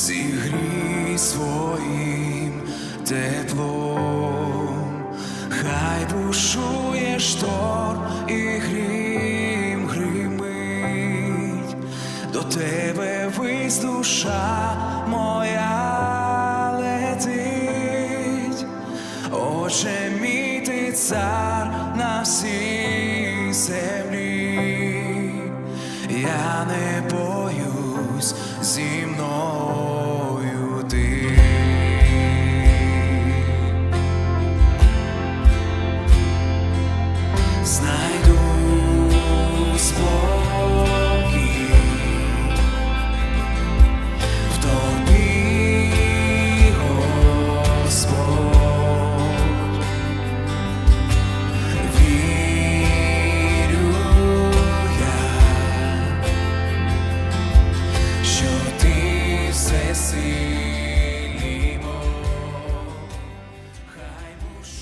зігрій своїм теплом, хай бушує шторм і грім гримить, до тебе вись душа моя летить, Отче мій ти цар на всій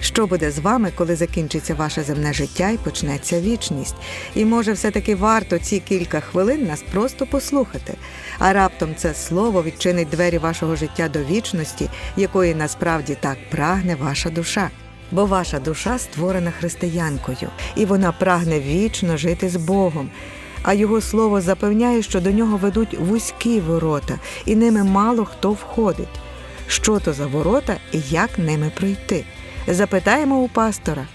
що буде з вами, коли закінчиться ваше земне життя і почнеться вічність? І може, все-таки варто ці кілька хвилин нас просто послухати. А раптом це слово відчинить двері вашого життя до вічності, якої насправді так прагне ваша душа. Бо ваша душа створена християнкою, і вона прагне вічно жити з Богом. А його слово запевняє, що до нього ведуть вузькі ворота, і ними мало хто входить. Що то за ворота і як ними пройти? Запитаємо у пастора.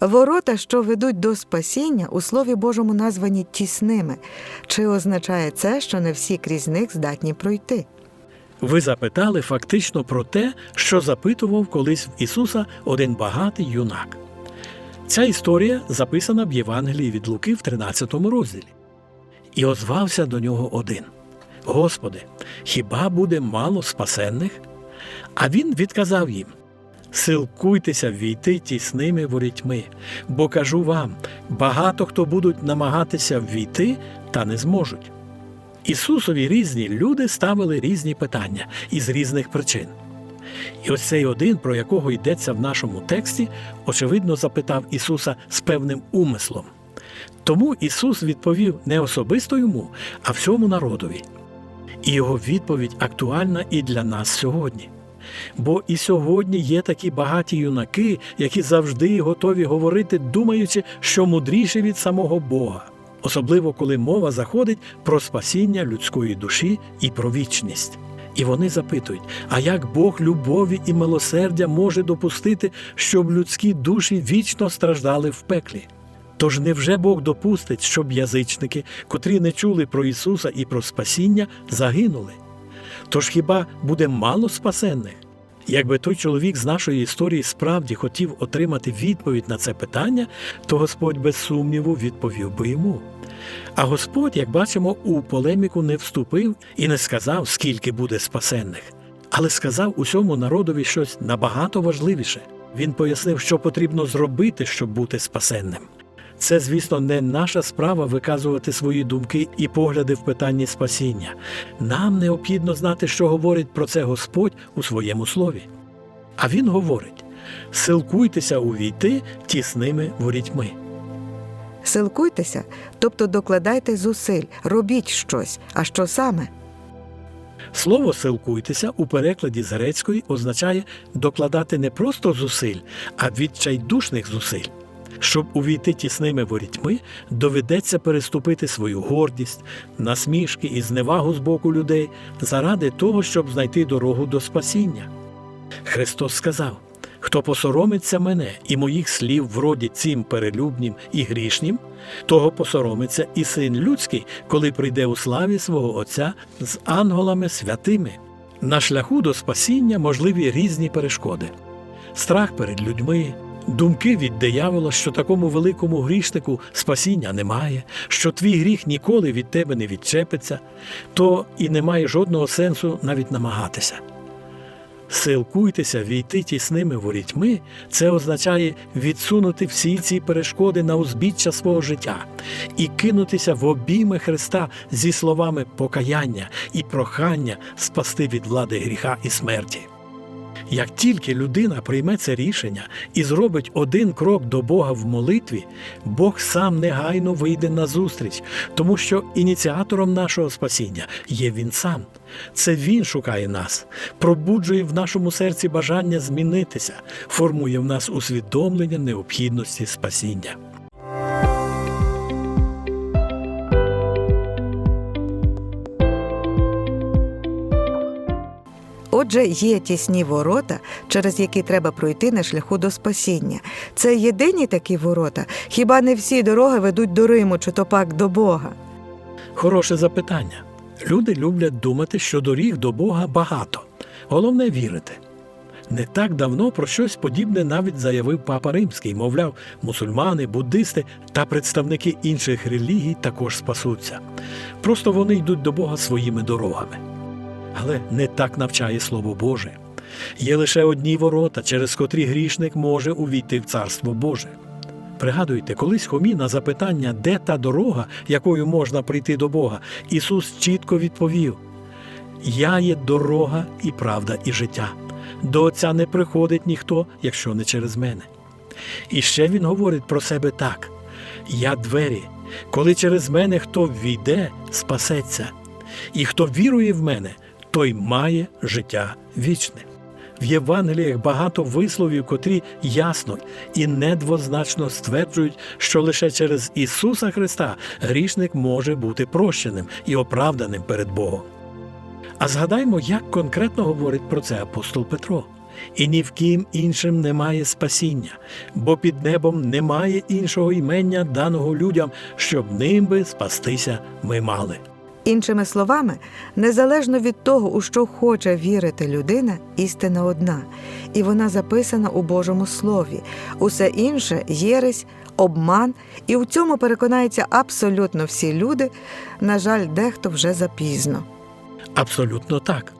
Ворота, що ведуть до спасіння, у Слові Божому названі тісними. Чи означає це, що не всі крізь них здатні пройти? Ви запитали фактично про те, що запитував колись в Ісуса один багатий юнак. Ця історія записана в Євангелії від Луки в 13 розділі. І озвався до нього один: Господи, хіба буде мало спасенних? А він відказав їм: Силкуйтеся ввійти тісними ворітьми, бо кажу вам, багато хто будуть намагатися ввійти, та не зможуть. Ісусові різні люди ставили різні питання із різних причин. І ось цей один, про якого йдеться в нашому тексті, очевидно запитав Ісуса з певним умислом. Тому Ісус відповів не особисто йому, а всьому народові. І його відповідь актуальна і для нас сьогодні. Бо і сьогодні є такі багаті юнаки, які завжди готові говорити, думаючи, що мудріші від самого Бога, особливо коли мова заходить про спасіння людської душі і про вічність. І вони запитують: а як Бог любові і милосердя може допустити, щоб людські душі вічно страждали в пеклі? Тож невже Бог допустить, щоб язичники, котрі не чули про Ісуса і про спасіння, загинули? Тож хіба буде мало спасенних? Якби той чоловік з нашої історії справді хотів отримати відповідь на це питання, то Господь без сумніву відповів би йому. А Господь, як бачимо, у полеміку не вступив і не сказав, скільки буде спасенних, але сказав усьому народові щось набагато важливіше. Він пояснив, що потрібно зробити, щоб бути спасенним. Це, звісно, не наша справа виказувати свої думки і погляди в питанні спасіння. Нам необхідно знати, що говорить про це Господь у своєму слові. А він говорить: силкуйтеся увійти тісними ворітьми. Силкуйтеся, тобто докладайте зусиль, робіть щось. А що саме? Слово силкуйтеся у перекладі з грецької означає докладати не просто зусиль, а відчайдушних зусиль. Щоб увійти тісними ворітьми, доведеться переступити свою гордість, насмішки і зневагу з боку людей заради того, щоб знайти дорогу до спасіння. Христос сказав: Хто посоромиться мене і моїх слів вроді цим перелюбнім і грішнім, того посоромиться і син людський, коли прийде у славі свого Отця з ангелами святими. На шляху до спасіння можливі різні перешкоди: страх перед людьми, думки від диявола, що такому великому грішнику спасіння немає, що твій гріх ніколи від тебе не відчепиться, то і немає жодного сенсу навіть намагатися. Силкуйтеся війти тісними ворітьми, це означає відсунути всі ці перешкоди на узбіччя свого життя і кинутися в обійми Христа зі словами покаяння і прохання спасти від влади гріха і смерті. Як тільки людина прийме це рішення і зробить один крок до Бога в молитві, Бог сам негайно вийде на зустріч, тому що ініціатором нашого спасіння є Він сам. Це Він шукає нас, пробуджує в нашому серці бажання змінитися, формує в нас усвідомлення необхідності спасіння. Отже, є тісні ворота, через які треба пройти на шляху до спасіння. Це єдині такі ворота. Хіба не всі дороги ведуть до Риму чи то пак до Бога? Хороше запитання. Люди люблять думати, що доріг до Бога багато. Головне вірити. Не так давно про щось подібне навіть заявив папа Римський, мовляв, мусульмани, буддисти та представники інших релігій також спасуться. Просто вони йдуть до Бога своїми дорогами. Але не так навчає Слово Боже. Є лише одні ворота, через котрі грішник може увійти в Царство Боже. Пригадуйте, колись Хомі на запитання, де та дорога, якою можна прийти до Бога, Ісус чітко відповів: Я є дорога і правда, і життя. До Отця не приходить ніхто, якщо не через мене. І ще він говорить про себе так: Я двері, коли через мене хто ввійде, спасеться, і хто вірує в мене, той має життя вічне. В Євангеліях багато висловів, котрі ясно і недвозначно стверджують, що лише через Ісуса Христа грішник може бути прощеним і оправданим перед Богом. А згадаймо, як конкретно говорить про це апостол Петро. І ні в ким іншим немає спасіння, бо під небом немає іншого імення, даного людям, щоб ним би спастися ми мали. Іншими словами, незалежно від того, у що хоче вірити людина, істина одна, і вона записана у Божому Слові. Усе інше єресь, обман, і у цьому переконаються абсолютно всі люди. На жаль, дехто вже запізно. Абсолютно так.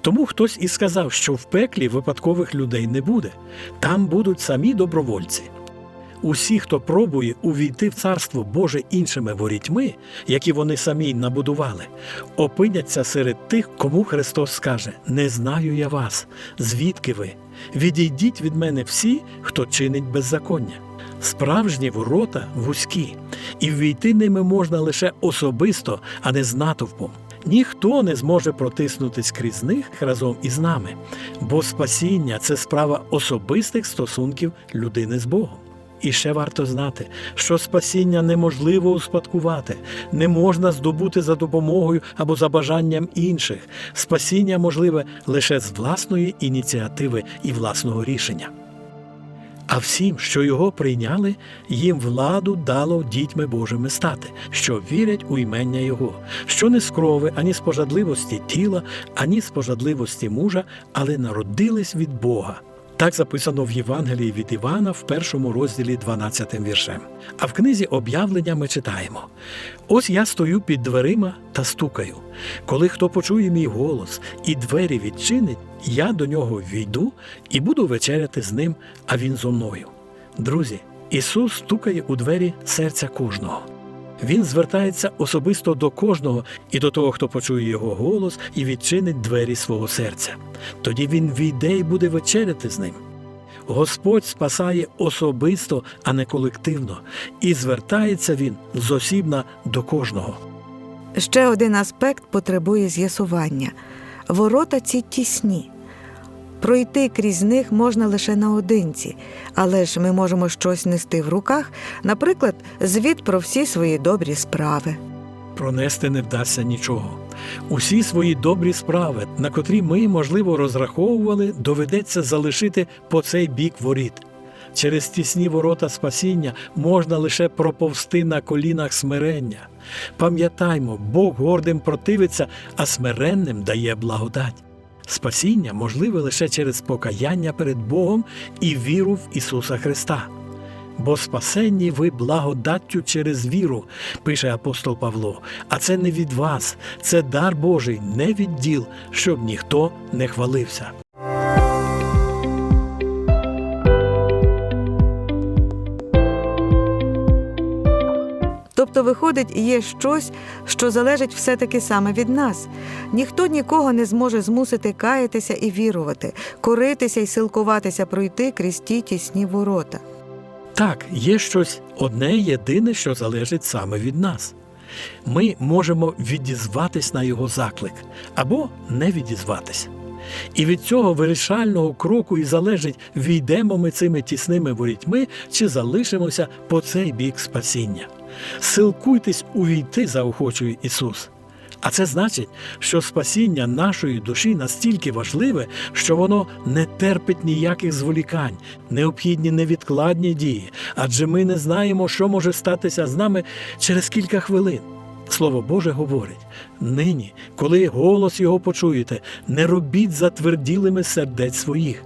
Тому хтось і сказав, що в пеклі випадкових людей не буде, там будуть самі добровольці. Усі, хто пробує увійти в царство Боже іншими ворітьми, які вони самі набудували, опиняться серед тих, кому Христос скаже: Не знаю я вас, звідки ви? Відійдіть від мене всі, хто чинить беззаконня. Справжні ворота вузькі, і ввійти ними можна лише особисто, а не з натовпом. Ніхто не зможе протиснутись крізь них разом із нами, бо спасіння це справа особистих стосунків людини з Богом. І ще варто знати, що спасіння неможливо успадкувати, не можна здобути за допомогою або за бажанням інших. Спасіння можливе лише з власної ініціативи і власного рішення. А всім, що його прийняли, їм владу дало дітьми Божими стати, що вірять у імення Його, що не з крови, ані з пожадливості тіла, ані з пожадливості мужа, але народились від Бога. Так записано в Євангелії від Івана в першому розділі 12 віршем. А в книзі об'явлення ми читаємо: Ось я стою під дверима та стукаю. Коли хто почує мій голос і двері відчинить, я до нього війду і буду вечеряти з ним, а він зо мною. Друзі, Ісус стукає у двері серця кожного. Він звертається особисто до кожного і до того, хто почує його голос і відчинить двері свого серця. Тоді він війде і буде вечеряти з ним. Господь спасає особисто, а не колективно, і звертається він зосібна до кожного. Ще один аспект потребує з'ясування. Ворота ці тісні. Пройти крізь них можна лише наодинці, але ж ми можемо щось нести в руках, наприклад, звіт про всі свої добрі справи. пронести не вдасться нічого. Усі свої добрі справи, на котрі ми, можливо, розраховували, доведеться залишити по цей бік воріт. Через тісні ворота спасіння можна лише проповсти на колінах смирення. Пам'ятаймо, Бог гордим противиться, а смиренним дає благодать. Спасіння можливе лише через покаяння перед Богом і віру в Ісуса Христа. Бо спасенні ви благодаттю через віру, пише апостол Павло. А це не від вас, це дар Божий, не від діл, щоб ніхто не хвалився. Тобто, виходить, є щось, що залежить все-таки саме від нас. Ніхто нікого не зможе змусити каятися і вірувати, коритися і силкуватися пройти крізь ті тісні ворота. Так, є щось одне єдине, що залежить саме від нас. Ми можемо відізватись на його заклик або не відізватись. І від цього вирішального кроку і залежить, війдемо ми цими тісними ворітьми чи залишимося по цей бік спасіння. Силкуйтесь увійти, заохочує Ісус. А це значить, що спасіння нашої душі настільки важливе, що воно не терпить ніяких зволікань, необхідні невідкладні дії, адже ми не знаємо, що може статися з нами через кілька хвилин. Слово Боже говорить: нині, коли голос його почуєте, не робіть затверділими сердець своїх.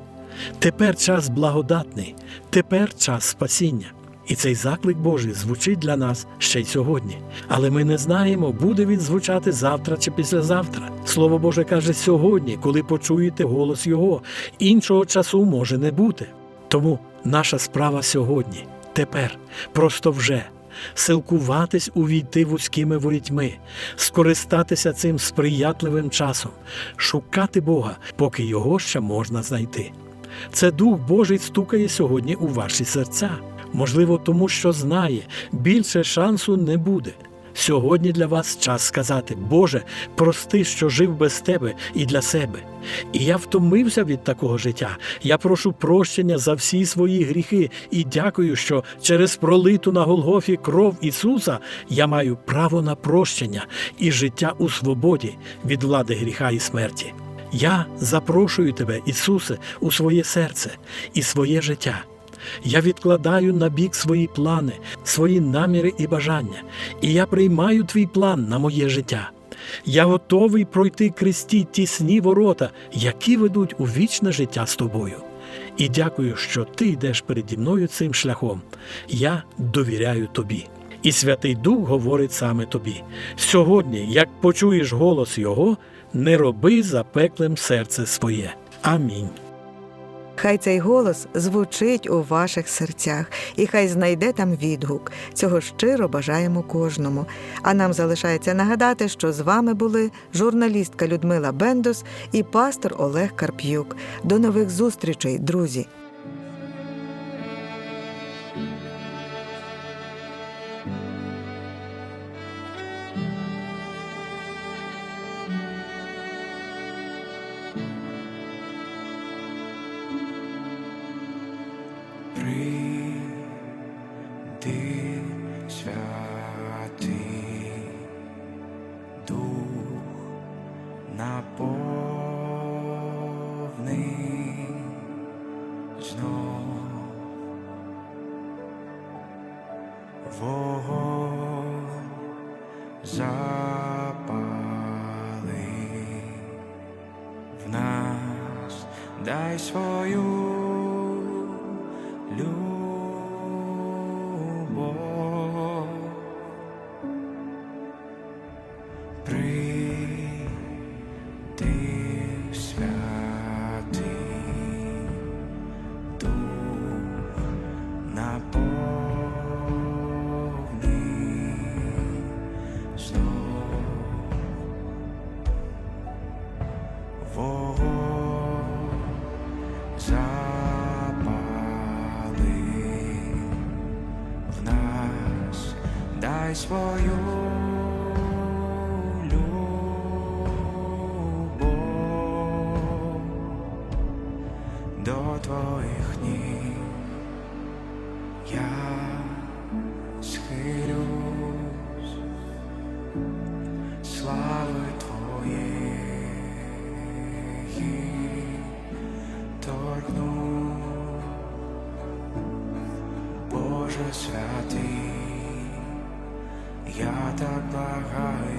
Тепер час благодатний, тепер час спасіння. І цей заклик Божий звучить для нас ще й сьогодні. Але ми не знаємо, буде він звучати завтра чи післязавтра. Слово Боже каже сьогодні, коли почуєте голос Його, іншого часу може не бути. Тому наша справа сьогодні, тепер, просто вже. Силкуватись увійти вузькими ворітьми, скористатися цим сприятливим часом, шукати Бога, поки його ще можна знайти. Це Дух Божий стукає сьогодні у ваші серця. Можливо, тому що знає, більше шансу не буде. Сьогодні для вас час сказати: Боже, прости, що жив без тебе і для себе. І я втомився від такого життя. Я прошу прощення за всі свої гріхи і дякую, що через пролиту на Голгофі кров Ісуса я маю право на прощення і життя у свободі від влади гріха і смерті. Я запрошую тебе, Ісусе, у своє серце і своє життя. Я відкладаю на бік свої плани, свої наміри і бажання, і я приймаю твій план на моє життя. Я готовий пройти крізь ті тісні ворота, які ведуть у вічне життя з тобою. І дякую, що ти йдеш переді мною цим шляхом. Я довіряю тобі. І Святий Дух говорить саме тобі. Сьогодні, як почуєш голос Його, не роби запеклим серце своє. Амінь. Хай цей голос звучить у ваших серцях, і хай знайде там відгук. Цього щиро бажаємо кожному. А нам залишається нагадати, що з вами були журналістка Людмила Бендос і пастор Олег Карп'юк. До нових зустрічей, друзі! Наповни знов вогонь запали в нас, дай свою твоїх ніг. Я схилюсь. Слави твоєї торгну, Боже святий, я так благаю.